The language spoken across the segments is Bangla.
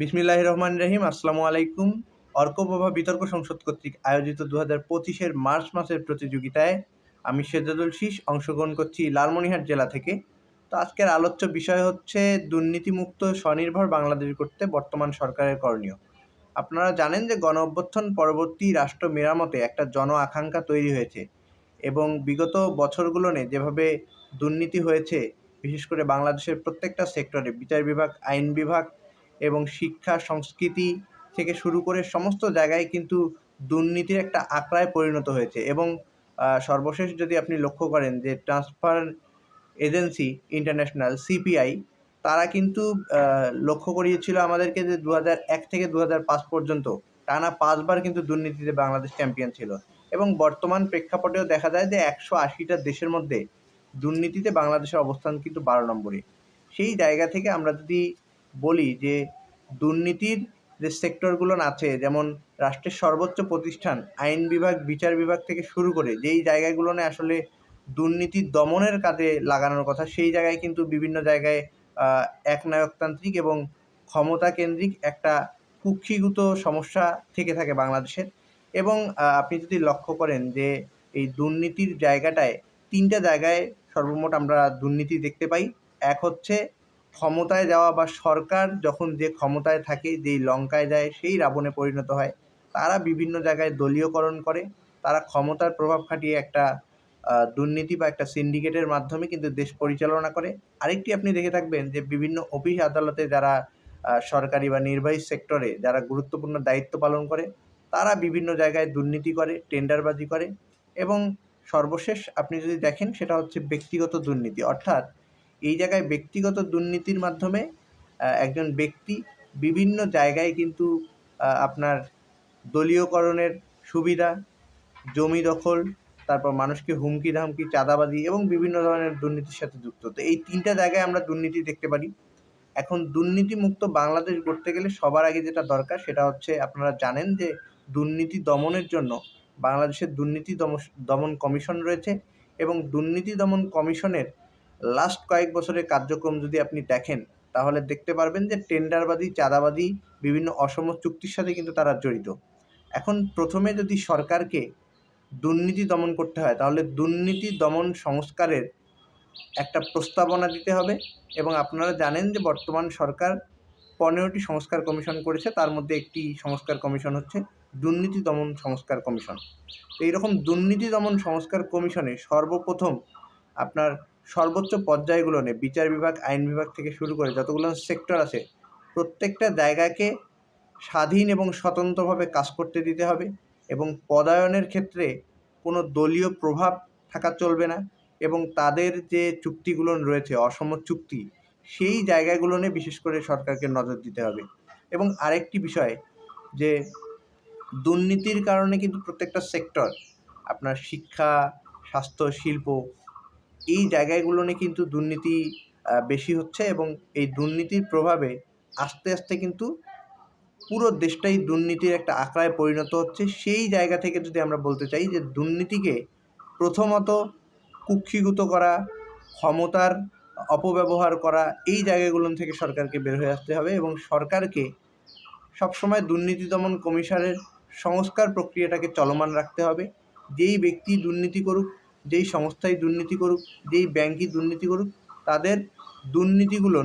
বিসমিল্লাহ রহমান রহিম আসসালামু আলাইকুম। অর্কপ্রভা বিতর্ক সংসদ কর্তৃক আয়োজিত দু হাজার পঁচিশের মার্চ মাসের প্রতিযোগিতায় আমি সেজাদুল শীষ, অংশগ্রহণ করছি লালমনিরহাট জেলা থেকে। তো আজকের আলোচ্য বিষয় হচ্ছে দুর্নীতিমুক্ত স্বনির্ভর বাংলাদেশ করতে বর্তমান সরকারের করণীয়। আপনারা জানেন যে গণ অভ্যুত্থান পরবর্তী রাষ্ট্র মেরামতে একটা জন আকাঙ্ক্ষা তৈরি হয়েছে এবং বিগত বছরগুলোনে যেভাবে দুর্নীতি হয়েছে, বিশেষ করে বাংলাদেশের প্রত্যেকটা সেক্টরে বিচার বিভাগ, আইন বিভাগ এবং শিক্ষা, সংস্কৃতি থেকে শুরু করে সমস্ত জায়গায় কিন্তু দুর্নীতির একটা আঁকড়ায় পরিণত হয়েছে এবং সর্বশেষ যদি আপনি লক্ষ্য করেন যে ট্রান্সফার এজেন্সি ইন্টারন্যাশনাল সিপিআই তারা কিন্তু লক্ষ্য করিয়েছিল আমাদেরকে যে দু এক থেকে দু পাঁচ পর্যন্ত টানা পাঁচবার কিন্তু দুর্নীতিতে বাংলাদেশ চ্যাম্পিয়ন ছিল এবং বর্তমান প্রেক্ষাপটেও দেখা যায় যে একশো আশিটা দেশের মধ্যে দুর্নীতিতে বাংলাদেশের অবস্থান কিন্তু বারো নম্বরে। সেই জায়গা থেকে আমরা যদি বলি যে দুর্নীতির যে সেক্টরগুলো আছে, যেমন রাষ্ট্রের সর্বোচ্চ প্রতিষ্ঠান, আইন বিভাগ, বিচার বিভাগ থেকে শুরু করে যেই জায়গাগুলোনে আসলে দুর্নীতি দমনের কাজে লাগানোর কথা, সেই জায়গায় কিন্তু বিভিন্ন জায়গায় একনায়কতান্ত্রিক এবং ক্ষমতা কেন্দ্রিক একটা কুক্ষিগত সমস্যা থেকে থাকে বাংলাদেশের। এবং আপনি যদি লক্ষ্য করেন যে এই দুর্নীতির জায়গাটায় তিনটা জায়গায় সর্বমোট আমরা দুর্নীতি দেখতে পাই। এক হচ্ছে ক্ষমতায় যাওয়া বা সরকার যখন যে ক্ষমতায় থাকে, যেই লঙ্কায় যায়, সেই রাবণে পরিণত হয়। তারা বিভিন্ন জায়গায় দলীয়করণ করে। তারা ক্ষমতার প্রভাব খাটিয়ে একটা দুর্নীতি বা একটা সিন্ডিকেটের মাধ্যমে কিন্তু দেশ পরিচালনা করে। আরেকটি আপনি দেখে থাকবেন যে বিভিন্ন অফিস আদালতে যারা সরকারি বা নির্বাহী সেক্টরে যারা গুরুত্বপূর্ণ দায়িত্ব পালন করে, তারা বিভিন্ন জায়গায় দুর্নীতি করে, টেন্ডারবাজি করে। এবং সর্বশেষ আপনি যদি দেখেন, সেটা হচ্ছে ব্যক্তিগত দুর্নীতি। অর্থাৎ এই জায়গায় ব্যক্তিগত দুর্নীতির মাধ্যমে একজন ব্যক্তি বিভিন্ন জায়গায় কিন্তু আপনার দলীয়করণের সুবিধা, জমি দখল, তারপর মানুষকে হুমকি ধামকি, চাঁদাবাজি এবং বিভিন্ন ধরনের দুর্নীতির সাথে যুক্ত। তো এই তিনটা জায়গায় আমরা দুর্নীতি দেখতে পারি। এখন দুর্নীতিমুক্ত বাংলাদেশ গড়তে গেলে সবার আগে যেটা দরকার, সেটা হচ্ছে আপনারা জানেন যে দুর্নীতি দমনের জন্য বাংলাদেশের দুর্নীতি দমন কমিশন রয়েছে এবং দুর্নীতি দমন কমিশনের লাস্ট কয়েক বছরের কার্যক্রম যদি আপনি দেখেন, তাহলে দেখতে পারবেন যে টেন্ডারবাদী, চাঁদাবাদী, বিভিন্ন অসম চুক্তির সাথে কিন্তু তারা জড়িত। এখন প্রথমে যদি সরকারকে দুর্নীতি দমন করতে হয়, তাহলে দুর্নীতি দমন সংস্কারের একটা প্রস্তাবনা দিতে হবে এবং আপনারা জানেন যে বর্তমান সরকার পনেরোটি সংস্কার কমিশন করেছে, তার মধ্যে একটি সংস্কার কমিশন হচ্ছে দুর্নীতি দমন সংস্কার কমিশন। তো এইরকম দুর্নীতি দমন সংস্কার কমিশনে সর্বপ্রথম আপনার সর্বোচ্চ পর্যায়গুলো নিয়ে, বিচার বিভাগ, আইন বিভাগ থেকে শুরু করে যতগুলো সেক্টর আছে, প্রত্যেকটা জায়গাকে স্বাধীন এবং স্বতন্ত্রভাবে কাজ করতে দিতে হবে এবং পদায়নের ক্ষেত্রে কোনো দলীয় প্রভাব থাকা চলবে না এবং তাদের যে চুক্তিগুলো রয়েছে, অসম চুক্তি, সেই জায়গাগুলো নিয়ে বিশেষ করে সরকারকে নজর দিতে হবে। এবং আরেকটি বিষয় যে, দুর্নীতির কারণে কিন্তু প্রত্যেকটা সেক্টর আপনার শিক্ষা, স্বাস্থ্য, শিল্প এই জায়গাগুলো নিয়ে কিন্তু দুর্নীতি বেশি হচ্ছে এবং এই দুর্নীতির প্রভাবে আস্তে আস্তে কিন্তু পুরো দেশটাই দুর্নীতির একটা আঁকড়ায় পরিণত হচ্ছে। সেই জায়গা থেকে যদি আমরা বলতে চাই যে দুর্নীতিকে প্রথমত কুক্ষিগত করা, ক্ষমতার অপব্যবহার করা, এই জায়গাগুলো থেকে সরকারকে বের হয়ে আসতে হবে এবং সরকারকে সবসময় দুর্নীতি দমন কমিশনের সংস্কার প্রক্রিয়াটাকে চলমান রাখতে হবে। যেই ব্যক্তি দুর্নীতি করুক যেই সংস্থায় দুর্নীতি করুক, যেই ব্যাংকই দুর্নীতি করুক, তাদের দুর্নীতিগুলো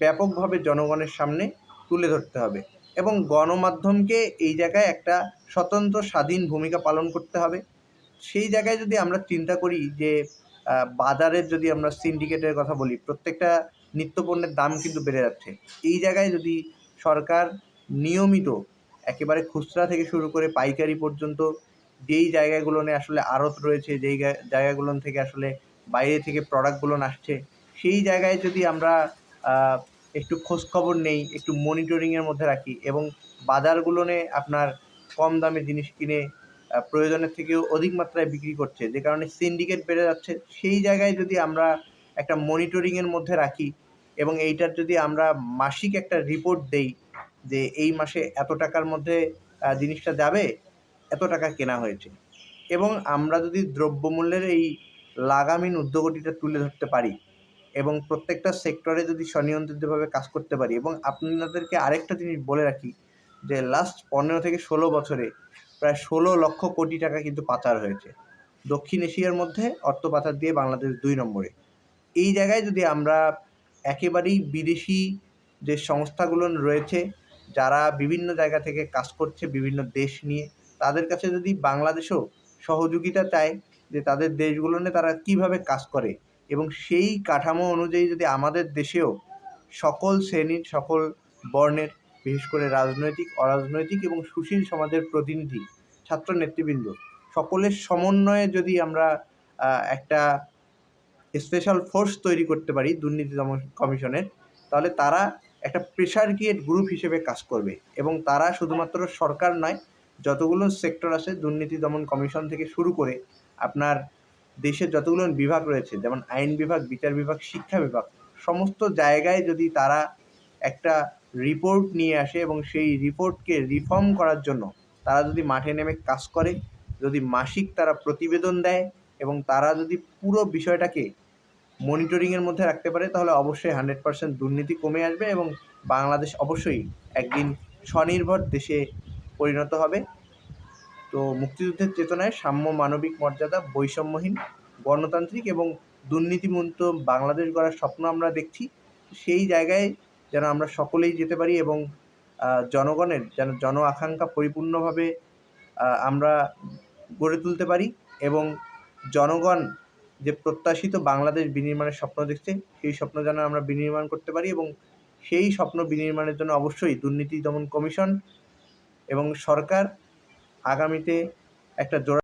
ব্যাপকভাবে জনগণের সামনে তুলে ধরতে হবে এবং গণমাধ্যমকে এই জায়গায় একটা স্বতন্ত্র, স্বাধীন ভূমিকা পালন করতে হবে। সেই জায়গায় যদি আমরা চিন্তা করি যে বাজারের যদি আমরা সিন্ডিকেটের কথা বলি, প্রত্যেকটা নিত্যপণ্যের দাম কিন্তু বেড়ে যাচ্ছে। এই জায়গায় যদি সরকার নিয়মিত একেবারে খুচরা থেকে শুরু করে পাইকারি পর্যন্ত যেই জায়গাগুলোনে আসলে আড়ত রয়েছে, যেই জায়গাগুলো থেকে আসলে বাইরে থেকে প্রোডাক্টগুলো আসছে সেই জায়গায় যদি আমরা একটু খোঁজখবর নেই, একটু মনিটরিংয়ের মধ্যে রাখি এবং বাজারগুলোনে আপনার কম দামে জিনিস কিনে প্রয়োজনের থেকেও অধিক মাত্রায় বিক্রি করছে, যে কারণে সিন্ডিকেট বেড়ে যাচ্ছে, সেই জায়গায় যদি আমরা একটা মনিটরিংয়ের মধ্যে রাখি এবং এইটার যদি আমরা মাসিক একটা রিপোর্ট দেই যে এই মাসে এত টাকার মধ্যে জিনিসটা যাবে এত টাকা কেনা হয়েছে। এবং আমরা যদি দ্রব্যমূল্যের এই লাগামহীন উদ্যোগটিটা তুলে ধরতে পারি এবং প্রত্যেকটা সেক্টরে যদি স্বনিয়ন্ত্রিতভাবে কাজ করতে পারি এবং আপনাদেরকে আরেকটা জিনিস বলে রাখি যে লাস্ট পনেরো থেকে ষোলো বছরে প্রায় ষোলো লক্ষ কোটি টাকা কিন্তু পাচার হয়েছে। দক্ষিণ এশিয়ার মধ্যে অর্থ পাচার দিয়ে বাংলাদেশ দুই নম্বরে। এই জায়গায় যদি আমরা একেবারেই বিদেশি যে সংস্থাগুলো রয়েছে, যারা বিভিন্ন জায়গা থেকে কাজ করছে বিভিন্ন দেশ নিয়ে তাদের কাছে যদি বাংলাদেশও সহযোগিতা চায় যে তাদের দেশগুলো নিয়ে তারা কীভাবে কাজ করে এবং সেই কাঠামো অনুযায়ী যদি আমাদের দেশেও সকল শ্রেণির, সকল বর্ণের, বিশেষ করে রাজনৈতিক, অরাজনৈতিক এবং সুশীল সমাজের প্রতিনিধি, ছাত্র নেতৃবৃন্দ, সকলের সমন্বয়ে যদি আমরা একটা স্পেশাল ফোর্স তৈরি করতে পারি দুর্নীতি দমন কমিশনের, তাহলে তারা একটা প্রেশার ক্রিয়েট গ্রুপ হিসেবে কাজ করবে এবং তারা শুধুমাত্র সরকার নয় যতগুলো সেক্টর আছে, দুর্নীতি দমন কমিশন থেকে শুরু করে আপনার দেশের যতগুলো বিভাগ রয়েছে, যেমন আইন বিভাগ, বিচার বিভাগ, শিক্ষা বিভাগ, সমস্ত জায়গায় যদি তারা একটা রিপোর্ট নিয়ে আসে এবং সেই রিপোর্টকে রিফর্ম করার জন্য তারা যদি মাঠে নেমে কাজ করে, যদি মাসিক তারা প্রতিবেদন দেয় এবং তারা যদি পুরো বিষয়টাকে মনিটরিংয়ের মধ্যে রাখতে পারে, তাহলে অবশ্যই হান্ড্রেড পার্সেন্ট দুর্নীতি কমে আসবে এবং বাংলাদেশ অবশ্যই একদিন স্বনির্ভর দেশে পরিণত হবে। তো মুক্তিযুদ্ধের চেতনায় সাম্য মানবিক মর্যাদা, বৈষম্যহীন, গণতান্ত্রিক এবং দুর্নীতিমুক্ত বাংলাদেশ গড়ার স্বপ্ন আমরা দেখছি। সেই জায়গায় যেন আমরা সকলেই যেতে পারি এবং জনগণের যেন জন আকাঙ্ক্ষা পরিপূর্ণভাবে আমরা গড়ে তুলতে পারি এবং জনগণ যে প্রত্যাশিত বাংলাদেশ বিনির্মাণের স্বপ্ন দেখছে, সেই স্বপ্ন যেন আমরা বিনির্মাণ করতে পারি এবং সেই স্বপ্ন বিনির্মাণের জন্য অবশ্যই দুর্নীতি দমন কমিশন এবং সরকার আগামীতে একটা জোড়া